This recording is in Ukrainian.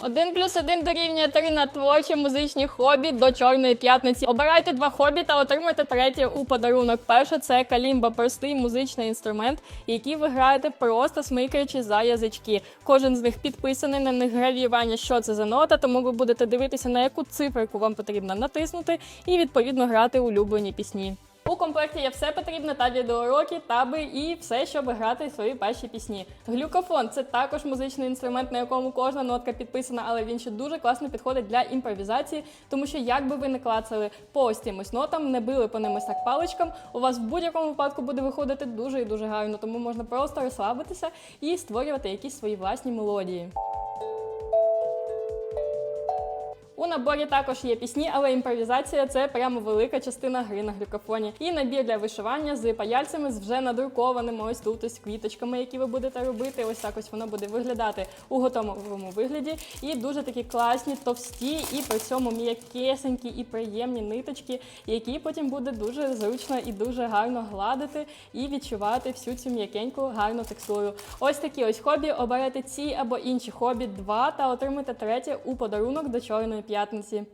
Один плюс один дорівнює три на творчі музичні хобі до чорної п'ятниці. Обирайте два хобі та отримайте третє у подарунок. Перше це калімба, простий музичний інструмент, який ви граєте просто смикаючи за язички. Кожен з них підписаний на них гравіювання, що це за нота, тому ви будете дивитися на яку циферку вам потрібно натиснути, і відповідно грати улюблені пісні. У комплекті є все потрібне та відеоуроки, таби і все, щоб грати свої перші пісні. Глюкофон це також музичний інструмент, на якому кожна нотка підписана, але він ще дуже класно підходить для імпровізації, тому що як би ви не клацали по ось цимось нотам, не били по ним так паличкам, у вас в будь-якому випадку буде виходити дуже і дуже гарно, тому можна просто розслабитися і створювати якісь свої власні мелодії. У наборі також є пісні, але імпровізація це прямо велика частина гри на глюкофоні. І набір для вишивання з паяльцями з вже надрукованими ось тут ось квіточками, які ви будете робити. Ось так ось воно буде виглядати у готовому вигляді. І дуже такі класні, товсті, і при цьому м'якесенькі і приємні ниточки, які потім буде дуже зручно і дуже гарно гладити і відчувати всю цю м'якеньку гарну текстуру. Ось такі ось хобі. Оберете ці або інші хобі два та отримайте третє у подарунок до чорної п'ятниці.